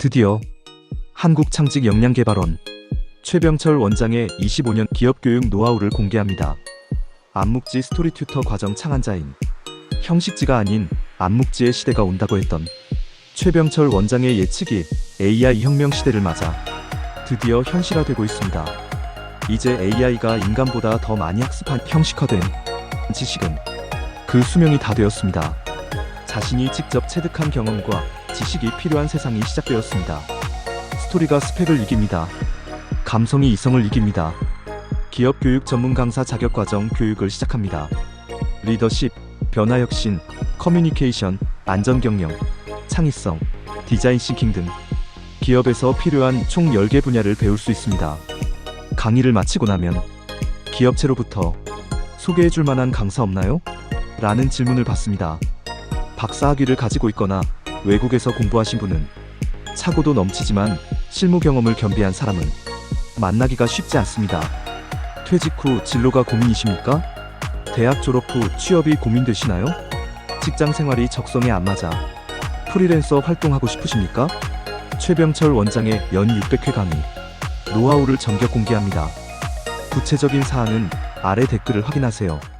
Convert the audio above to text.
드디어 한국창직역량개발원 최병철 원장의 25년 기업교육 노하우를 공개합니다. 안묵지 스토리 튜터 과정 창안자인 형식지가 아닌 안묵지의 시대가 온다고 했던 최병철 원장의 예측이 AI 혁명 시대를 맞아 드디어 현실화되고 있습니다. 이제 AI가 인간보다 더 많이 학습한 형식화된 지식은 그 수명이 다 되었습니다. 자신이 직접 체득한 경험과 지식이 필요한 세상이 시작되었습니다. 스토리가 스펙을 이깁니다. 감성이 이성을 이깁니다. 기업 교육 전문 강사 자격 과정 교육을 시작합니다. 리더십, 변화 혁신, 커뮤니케이션, 안전 경영, 창의성, 디자인 싱킹 등 기업에서 필요한 총 10개 분야를 배울 수 있습니다. 강의를 마치고 나면 기업체로부터 소개해 줄 만한 강사 없나요? 라는 질문을 받습니다. 박사학위를 가지고 있거나 외국에서 공부하신 분은 차고도 넘치지만 실무 경험을 겸비한 사람은 만나기가 쉽지 않습니다. 퇴직 후 진로가 고민이십니까? 대학 졸업 후 취업이 고민되시나요? 직장 생활이 적성에 안 맞아 프리랜서 활동하고 싶으십니까? 최병철 원장의 연 600회 강의 노하우를 전격 공개합니다. 구체적인 사항은 아래 댓글을 확인하세요.